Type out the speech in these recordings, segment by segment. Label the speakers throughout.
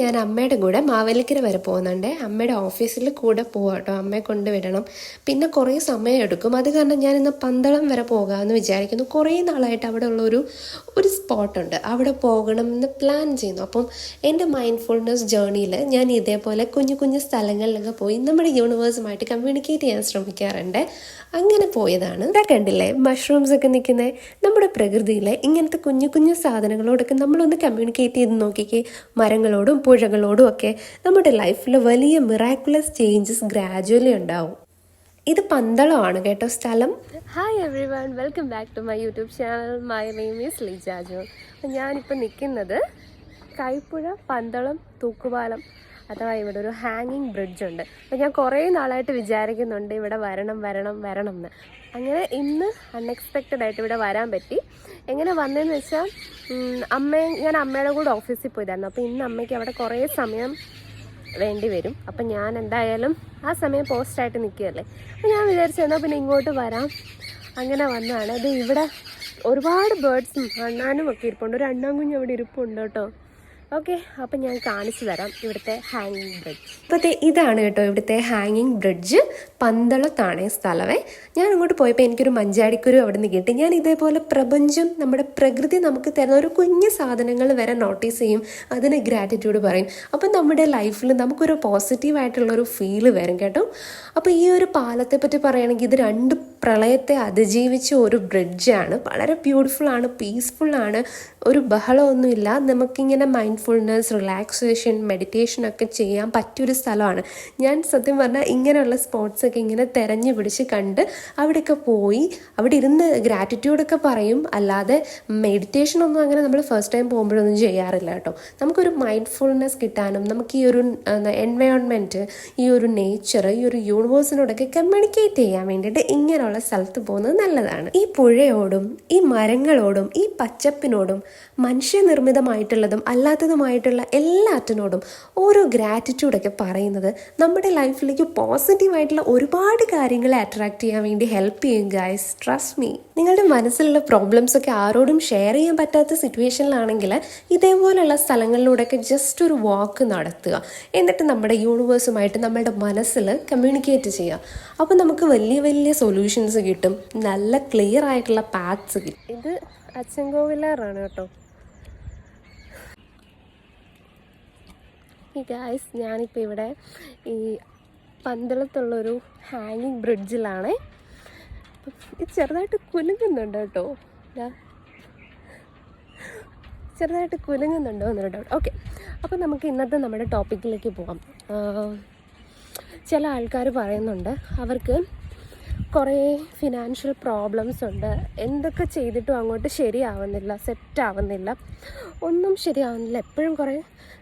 Speaker 1: ഞാൻ അമ്മയുടെ കൂടെ മാവേലിക്കര വരെ പോകുന്നുണ്ട്. അമ്മയുടെ ഓഫീസിൽ കൂടെ പോവാം കേട്ടോ അമ്മയെ കൊണ്ടുവിടണം പിന്നെ കുറേ സമയം എടുക്കും. അത് കാരണം ഞാൻ ഇന്ന് പന്തളം വരെ പോകാമെന്ന് വിചാരിക്കുന്നു. കുറേ നാളായിട്ട് അവിടെ ഉള്ളൊരു ഒരു സ്പോട്ടുണ്ട് അവിടെ പോകണം എന്ന് പ്ലാൻ ചെയ്യുന്നു. അപ്പം എന്റെ മൈൻഡ്ഫുൾനെസ് ജേർണിയിൽ ഞാൻ ഇതേപോലെ കുഞ്ഞു കുഞ്ഞു സ്ഥലങ്ങളിലൊക്കെ പോയി നമ്മുടെ യൂണിവേഴ്സുമായിട്ട് കമ്മ്യൂണിക്കേറ്റ് ചെയ്യാൻ ശ്രമിക്കാറുണ്ട്. അങ്ങനെ പോയതാണ്. ഇതാ കണ്ടില്ലേ മഷ്റൂംസ് ഒക്കെ നിൽക്കുന്നത് നമ്മുടെ പ്രകൃതിയിലെ ഇങ്ങനത്തെ കുഞ്ഞു കുഞ്ഞു സാധനങ്ങളോടൊക്കെ നമ്മളൊന്ന് കമ്മ്യൂണിക്കേറ്റ് ചെയ്ത് നോക്കിക്കേ. മരങ്ങളോടും പുഴകളോടും ഒക്കെ നമ്മുടെ ലൈഫിൽ വലിയ മിറാക്കുലസ് ചേഞ്ചസ് ഗ്രാജുവലി ഉണ്ടാവും. ഇത് പന്തളമാണ് കേട്ടോ സ്ഥലം. Hi everyone welcome back to my YouTube channel my name is Lijaju ഞാനിപ്പോൾ നിൽക്കുന്നത് കൈപ്പുഴ പന്തളം തൂക്കുപാലം അഥവാ ഇവിടെ ഒരു ഹാങ്ങിങ് ബ്രിഡ്ജ് ഉണ്ട്. അപ്പോൾ ഞാൻ കുറേ നാളായിട്ട് വിചാരിക്കുന്നുണ്ട് ഇവിടെ വരണം വരണം വരണം എന്ന് അങ്ങനെ ഇന്ന് അൺഎക്സ്പെക്റ്റഡ് ആയിട്ട് ഇവിടെ വരാൻ പറ്റി. എങ്ങനെ വന്നതെന്ന് വെച്ചാൽ അമ്മയും ഞാൻ അമ്മയുടെ കൂടെ ഓഫീസിൽ പോയതായിരുന്നു. അപ്പോൾ ഇന്ന് അമ്മയ്ക്ക് അവിടെ കുറേ സമയം വേണ്ടി വരും. അപ്പം ഞാൻ എന്തായാലും ആ സമയം പോസ്റ്റായിട്ട് നിൽക്കുകയല്ലേ? അപ്പം ഞാൻ വിചാരിച്ചു പിന്നെ ഇങ്ങോട്ട് വരാം. അങ്ങനെ വന്നതാണ്. അത് ഇവിടെ ഒരുപാട് ബേർഡ്സും അണ്ണാനും ഒക്കെ ഇരിപ്പുണ്ട്. ഒരു അണ്ണാൻ കുഞ്ഞ് അവിടെ ഇരിപ്പുണ്ട് കേട്ടോ. ഓക്കെ അപ്പം ഞാൻ കാണിച്ചു തരാം ഇവിടുത്തെ ഹാങ്ങിങ് ബ്രിഡ്ജ് ഇപ്പോഴത്തെ ഇതാണ് കേട്ടോ ഇവിടുത്തെ ഹാങ്ങിങ് ബ്രിഡ്ജ് പന്തളത്താണ് സ്ഥലമേ. ഞാൻ അങ്ങോട്ട് പോയപ്പോൾ എനിക്കൊരു മഞ്ചാടിക്കുരു അവിടെ നിന്ന് കിട്ടി. ഞാൻ ഇതേപോലെ പ്രപഞ്ചം നമ്മുടെ പ്രകൃതി നമുക്ക് തരുന്ന ഒരു കുഞ്ഞു സാധനങ്ങൾ വരെ നോട്ടീസ് ചെയ്യും. അതിന് ഗ്രാറ്റിറ്റ്യൂഡ് പറയും. അപ്പം നമ്മുടെ ലൈഫിൽ നമുക്കൊരു പോസിറ്റീവ് ആയിട്ടുള്ള ഒരു ഫീൽ വരും കേട്ടോ. അപ്പോൾ ഈ ഒരു പാലത്തെ പറ്റി പറയുകയാണെങ്കിൽ ഇത് രണ്ട് പ്രളയത്തെ അതിജീവിച്ച ഒരു ബ്രിഡ്ജാണ്. വളരെ ബ്യൂട്ടിഫുൾ ആണ് പീസ്ഫുൾ ആണ്. ഒരു ബഹളമൊന്നുമില്ല. നമുക്കിങ്ങനെ മൈൻഡ്ഫുൾനെസ് റിലാക്സേഷൻ മെഡിറ്റേഷൻ ഒക്കെ ചെയ്യാൻ പറ്റിയൊരു സ്ഥലമാണ്. ഞാൻ സത്യം പറഞ്ഞാൽ ഇങ്ങനെയുള്ള സ്പോട്ട്സ് ഒക്കെ ഇങ്ങനെ തെരഞ്ഞു പിടിച്ച് കണ്ട് അവിടെയൊക്കെ പോയി അവിടെ ഇരുന്ന് ഗ്രാറ്റിറ്റ്യൂഡൊക്കെ പറയും. അല്ലാതെ മെഡിറ്റേഷൻ ഒന്നും അങ്ങനെ നമ്മൾ ഫസ്റ്റ് ടൈം പോകുമ്പോഴൊന്നും ചെയ്യാറില്ല കേട്ടോ. നമുക്കൊരു മൈൻഡ്ഫുൾനെസ് കിട്ടാനും നമുക്ക് ഈ ഒരു എൻവയോൺമെന്റ് ഈ ഒരു നേച്ചർ ഈ ഒരു യൂണിവേഴ്സിനോടൊക്കെ കമ്മ്യൂണിക്കേറ്റ് ചെയ്യാൻ വേണ്ടിയിട്ട് ഇങ്ങനെയുള്ള സ്ഥലത്ത് പോകുന്നത് നല്ലതാണ്. ഈ പുഴയോടും ഈ മരങ്ങളോടും ഈ പച്ചപ്പിനോടും മനുഷ്യനിർമ്മിതമായിട്ടുള്ളതും അല്ലാത്തതുമായിട്ടുള്ള എല്ലാറ്റിനോടും ഓരോ ഗ്രാറ്റിറ്റ്യൂഡൊക്കെ പറയുന്നത് നമ്മുടെ ലൈഫിലേക്ക് പോസിറ്റീവായിട്ടുള്ള ഒരുപാട് കാര്യങ്ങളെ അട്രാക്ട് ചെയ്യാൻ വേണ്ടി ഹെൽപ്പ് ചെയ്യും ഗൈസ് ട്രസ്റ്റ് മീ നിങ്ങളുടെ മനസ്സിലുള്ള പ്രോബ്ലംസ് ഒക്കെ ആരോടും ഷെയർ ചെയ്യാൻ പറ്റാത്ത സിറ്റുവേഷനിലാണെങ്കിൽ ഇതേപോലെയുള്ള സ്ഥലങ്ങളിലൂടെയൊക്കെ ജസ്റ്റ് ഒരു വാക്ക് നടത്തുക. എന്നിട്ട് നമ്മുടെ യൂണിവേഴ്സുമായിട്ട് നമ്മുടെ മനസ്സിൽ കമ്മ്യൂണിക്കേറ്റ് ചെയ്യുക. അപ്പോൾ നമുക്ക് വലിയ വലിയ സൊല്യൂഷൻസ് കിട്ടും. നല്ല ക്ലിയർ ആയിട്ടുള്ള പാത്സ് കിട്ടും. ഇത് അച്ചൻകോവിലാറാണ് കേട്ടോ. ഈ ഗായ്സ് ഞാനിപ്പോൾ ഇവിടെ ഈ പന്തളത്തുള്ളൊരു ഹാങ്ങിങ് ബ്രിഡ്ജിലാണേ ഇത് ചെറുതായിട്ട് കുലുങ്ങുന്നുണ്ട് കേട്ടോ. ചെറുതായിട്ട് കുലുങ്ങുന്നുണ്ടോ എന്നൊരു ഡൗട്ട് ഓക്കെ അപ്പോൾ നമുക്ക് ഇന്നത്തെ നമ്മുടെ ടോപ്പിക്കിലേക്ക് പോകാം ചില ആൾക്കാർ പറയുന്നുണ്ട് അവർക്ക് കുറേ ഫിനാൻഷ്യൽ പ്രോബ്ലംസ് ഉണ്ട്. എന്തൊക്കെ ചെയ്തിട്ടും അങ്ങോട്ട് ശരിയാവുന്നില്ല സെറ്റാവുന്നില്ല ഒന്നും ശരിയാവുന്നില്ല. എപ്പോഴും കുറേ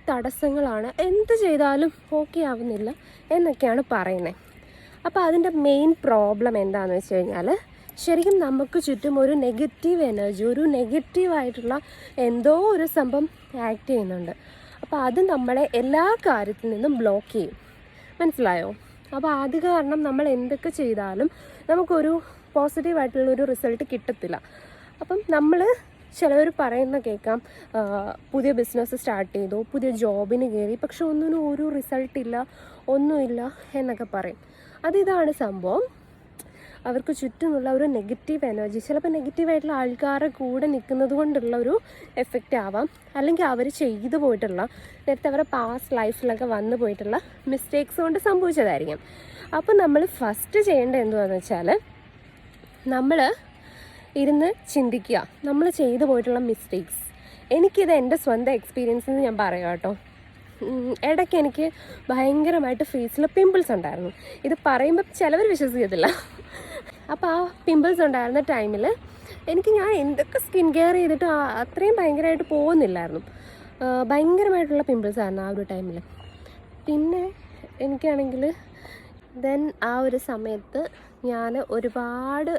Speaker 1: തടസ്സങ്ങളാണ്. എന്ത് ചെയ്താലും ഓക്കെ ആവുന്നില്ല എന്നൊക്കെയാണ് പറയുന്നത് അപ്പോൾ അതിന്റെ മെയിൻ പ്രോബ്ലം എന്താണെന്ന് വെച്ച് കഴിഞ്ഞാൽ ശരിക്കും നമുക്ക് ചുറ്റും ഒരു നെഗറ്റീവ് എനർജി ഒരു നെഗറ്റീവായിട്ടുള്ള എന്തോ ഒരു സംഭവം ആക്ട് ചെയ്യുന്നുണ്ട്. അപ്പോൾ അത് നമ്മളെ എല്ലാ കാര്യത്തിൽ നിന്നും ബ്ലോക്ക് ചെയ്യും. മനസ്സിലായോ? അപ്പോൾ അത് കാരണം നമ്മൾ എന്തൊക്കെ ചെയ്താലും നമുക്കൊരു പോസിറ്റീവായിട്ടുള്ള ഒരു റിസൾട്ട് കിട്ടത്തില്ല. അപ്പം നമ്മൾ ചിലവർ പറയുന്ന കേൾക്കാം പുതിയ ബിസിനസ് സ്റ്റാർട്ട് ചെയ്തു പുതിയ ജോബിന് കയറി പക്ഷെ ഒന്നിനും ഒരു റിസൾട്ട് ഇല്ല ഒന്നുമില്ല എന്നൊക്കെ പറയും. അതിതാണ് സംഭവം. അവർക്ക് ചുറ്റുമുള്ള ഒരു നെഗറ്റീവ് എനർജി ചിലപ്പോൾ നെഗറ്റീവായിട്ടുള്ള ആൾക്കാരുടെ കൂടെ നിൽക്കുന്നത് കൊണ്ടുള്ള ഒരു എഫക്റ്റ് ആവാം. അല്ലെങ്കിൽ അവർ ചെയ്തു പോയിട്ടുള്ള നേരത്തെ അവരുടെ പാസ്റ്റ് ലൈഫിലൊക്കെ വന്നു പോയിട്ടുള്ള മിസ്റ്റേക്സ് കൊണ്ട് സംഭവിച്ചതായിരിക്കും. അപ്പോൾ നമ്മൾ ഫസ്റ്റ് ചെയ്യേണ്ടത് എന്തുവാന്ന് വെച്ചാൽ നമ്മൾ ഇരുന്ന് ചിന്തിക്കുക. നമ്മൾ ചെയ്തു പോയിട്ടുള്ള മിസ്റ്റേക്സ് എനിക്കിത് എന്റെ സ്വന്തം എക്സ്പീരിയൻസിൽ നിന്ന് ഞാൻ പറയാം കേട്ടോ. ഇടയ്ക്ക് എനിക്ക് ഭയങ്കരമായിട്ട് ഫേസിൽ പിമ്പിൾസ് ഉണ്ടായിരുന്നു. ഇത് പറയുമ്പോൾ ചിലവർ വിശ്വസിക്കത്തില്ല. അപ്പോൾ ആ പിമ്പിൾസ് ഉണ്ടായിരുന്ന ടൈമിൽ എനിക്ക് ഞാൻ എന്തൊക്കെ സ്കിൻ കെയർ ചെയ്തിട്ട് അത്രയും ഭയങ്കരമായിട്ട് പോകുന്നില്ലായിരുന്നു. ഭയങ്കരമായിട്ടുള്ള പിമ്പിൾസ് ആയിരുന്നു ആ ഒരു ടൈമിൽ പിന്നെ എനിക്കാണെങ്കിൽ ദെൻ ആ ഒരു സമയത്ത് ഞാൻ ഒരുപാട്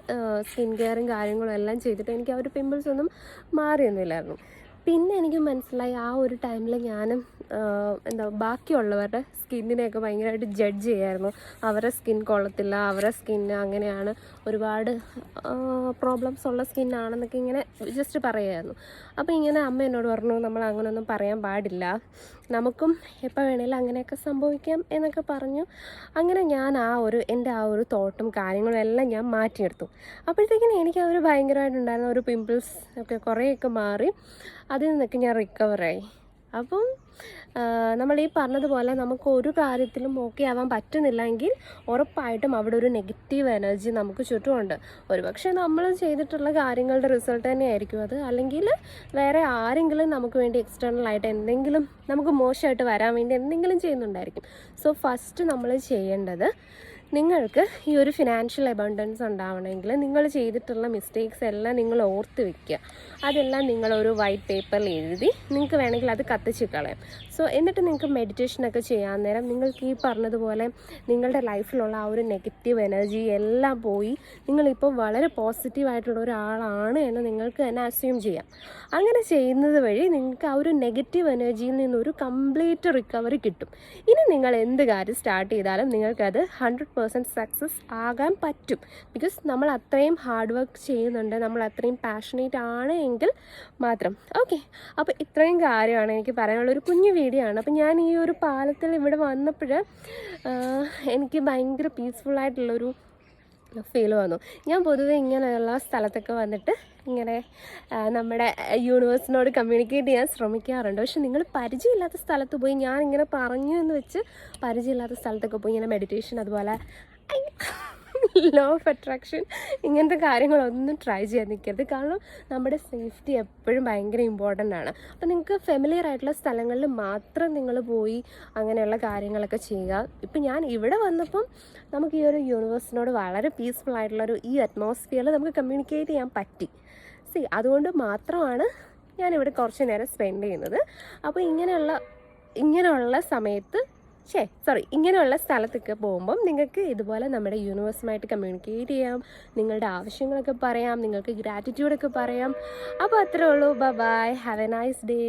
Speaker 1: സ്കിൻ കെയറും കാര്യങ്ങളും എല്ലാം ചെയ്തിട്ട് എനിക്ക് ആ ഒരു പിമ്പിൾസ് ഒന്നും മാറിയൊന്നുമില്ലായിരുന്നു. പിന്നെ എനിക്ക് മനസ്സിലായി ആ ഒരു ടൈമിൽ ഞാൻ എന്താ ബാക്കിയുള്ളവരുടെ സ്കിന്നിനെയൊക്കെ ഭയങ്കരമായിട്ട് ജഡ്ജ് ചെയ്യായിരുന്നു. അവരുടെ സ്കിൻ കൊള്ളത്തില്ല അവരുടെ സ്കിൻ അങ്ങനെയാണ് ഒരുപാട് പ്രോബ്ലംസ് ഉള്ള സ്കിന്നാണെന്നൊക്കെ ഇങ്ങനെ ജസ്റ്റ് പറയുമായിരുന്നു അപ്പോൾ ഇങ്ങനെ അമ്മ എന്നോട് പറഞ്ഞു നമ്മൾ അങ്ങനെയൊന്നും പറയാൻ പാടില്ല. നമുക്കും എപ്പോൾ വേണേലും അങ്ങനെയൊക്കെ സംഭവിക്കാം എന്നൊക്കെ പറഞ്ഞു. അങ്ങനെ ഞാൻ ആ ഒരു എന്റെ ആ ഒരു തോട്ടും കാര്യങ്ങളും എല്ലാം ഞാൻ മാറ്റിയെടുത്തു. അപ്പോഴത്തേക്കിനും എനിക്ക് ആ ഒരു ഭയങ്കരമായിട്ടുണ്ടായിരുന്ന ഒരു പിമ്പിൾസ് ഒക്കെ കുറേയൊക്കെ മാറി അതിൽ നിന്നൊക്കെ ഞാൻ റിക്കവറായി അപ്പം നമ്മൾ ഈ പറഞ്ഞതുപോലെ നമുക്ക് ഒരു കാര്യത്തിലും ഓക്കെ ആവാൻ പറ്റുന്നില്ലെങ്കിൽ ഉറപ്പായിട്ടും അവിടെ ഒരു നെഗറ്റീവ് എനർജി നമുക്ക് ചുറ്റുമുണ്ട്. ഒരുപക്ഷെ നമ്മൾ ചെയ്തിട്ടുള്ള കാര്യങ്ങളുടെ റിസൾട്ട് തന്നെയായിരിക്കും അത്. അല്ലെങ്കിൽ വേറെ ആരെങ്കിലും നമുക്ക് വേണ്ടി എക്സ്റ്റേണൽ ആയിട്ട് എന്തെങ്കിലും നമുക്ക് മോശമായിട്ട് വരാൻ വേണ്ടി എന്തെങ്കിലും ചെയ്യുന്നുണ്ടായിരിക്കും. സോ ഫസ്റ്റ് നമ്മൾ ചെയ്യേണ്ടത് നിങ്ങൾക്ക് ഈ ഒരു ഫിനാൻഷ്യൽ അബണ്ടൻസ് ഉണ്ടാവണമെങ്കിൽ നിങ്ങൾ ചെയ്തിട്ടുള്ള മിസ്റ്റേക്സ് എല്ലാം നിങ്ങൾ ഓർത്ത് വെക്കുക. അതെല്ലാം നിങ്ങളൊരു വൈറ്റ് പേപ്പറിൽ എഴുതി നിങ്ങൾക്ക് വേണമെങ്കിൽ അത് കത്തിച്ച് കളയാം. സോ എന്നിട്ട് നിങ്ങൾക്ക് മെഡിറ്റേഷനൊക്കെ ചെയ്യാൻ നേരം നിങ്ങൾക്ക് ഈ പറഞ്ഞതുപോലെ നിങ്ങളുടെ ലൈഫിലുള്ള ആ ഒരു നെഗറ്റീവ് എനർജി എല്ലാം പോയി. നിങ്ങളിപ്പോൾ വളരെ പോസിറ്റീവായിട്ടുള്ള ഒരാളാണ് എന്ന് നിങ്ങൾക്ക് തന്നെ അസ്യൂം ചെയ്യാം. അങ്ങനെ ചെയ്യുന്നത് വഴി നിങ്ങൾക്ക് ആ ഒരു നെഗറ്റീവ് എനർജിയിൽ നിന്നൊരു കംപ്ലീറ്റ് റിക്കവറി കിട്ടും. ഇനി നിങ്ങൾ എന്ത് കാര്യം സ്റ്റാർട്ട് ചെയ്താലും നിങ്ങൾക്കത് ഹൺഡ്രഡ് പേഴ്സന്റ് സക്സസ് ആകാൻ പറ്റും. ബിക്കോസ് നമ്മൾ അത്രയും ഹാർഡ് വർക്ക് ചെയ്യുന്നുണ്ട് നമ്മൾ അത്രയും പാഷനേറ്റ് ആണ് എങ്കിൽ മാത്രം. ഓക്കെ അപ്പോൾ ഇത്രയും കാര്യമാണ് എനിക്ക് പറയാനുള്ള ഒരു കുഞ്ഞു വീഡിയോ ആണ്. അപ്പോൾ ഞാൻ ഈ ഒരു പാലത്തിൽ ഇവിടെ വന്നപ്പോൾ എനിക്ക് ഭയങ്കര പീസ്ഫുള്ളായിട്ടുള്ളൊരു ഫീൽ വന്നു. ഞാൻ പൊതുവെ ഇങ്ങനെയുള്ള സ്ഥലത്തൊക്കെ വന്നിട്ട് ഇങ്ങനെ നമ്മുടെ യൂണിവേഴ്സിനോട് കമ്മ്യൂണിക്കേറ്റ് ചെയ്യാൻ ശ്രമിക്കാറുണ്ട്. പക്ഷെ നിങ്ങൾ പരിചയമില്ലാത്ത സ്ഥലത്ത് പോയി ഞാൻ ഇങ്ങനെ പറഞ്ഞു എന്ന് വെച്ച് പരിചയമില്ലാത്ത സ്ഥലത്തൊക്കെ പോയി ഇങ്ങനെ മെഡിറ്റേഷൻ അതുപോലെ ലോ ഓഫ് അട്രാക്ഷൻ ഇങ്ങനത്തെ കാര്യങ്ങളൊന്നും ട്രൈ ചെയ്യാൻ നിൽക്കരുത് കാരണം നമ്മുടെ സേഫ്റ്റി എപ്പോഴും ഭയങ്കര ഇമ്പോർട്ടന്റ് ആണ്. അപ്പോൾ നിങ്ങൾക്ക് ഫെമിലിയർ ആയിട്ടുള്ള സ്ഥലങ്ങളിൽ മാത്രം നിങ്ങൾ പോയി അങ്ങനെയുള്ള കാര്യങ്ങളൊക്കെ ചെയ്യുക. ഇപ്പം ഞാൻ ഇവിടെ വന്നപ്പം നമുക്ക് ഈ ഒരു യൂണിവേഴ്സിനോട് വളരെ പീസ്ഫുൾ ആയിട്ടുള്ളൊരു ഈ അറ്റ്മോസ്ഫിയറിൽ നമുക്ക് കമ്മ്യൂണിക്കേറ്റ് ചെയ്യാൻ പറ്റി. സി അതുകൊണ്ട് മാത്രമാണ് ഞാനിവിടെ കുറച്ച് നേരം സ്പെൻഡ് ചെയ്യുന്നത്. അപ്പോൾ ഇങ്ങനെയുള്ള ഇങ്ങനെയുള്ള സമയത്ത് ഷേ സോറി ഇങ്ങനെയുള്ള സ്ഥലത്തൊക്കെ പോകുമ്പം നിങ്ങൾക്ക് ഇതുപോലെ നമ്മുടെ യൂണിവേഴ്സുമായിട്ട് കമ്മ്യൂണിക്കേറ്റ് ചെയ്യാം നിങ്ങളുടെ ആവശ്യങ്ങളൊക്കെ പറയാം നിങ്ങൾക്ക് ഗ്രാറ്റിറ്റ്യൂഡൊക്കെ പറയാം. അപ്പോൾ അത്രേ ഉള്ളൂ. Bye have a nice day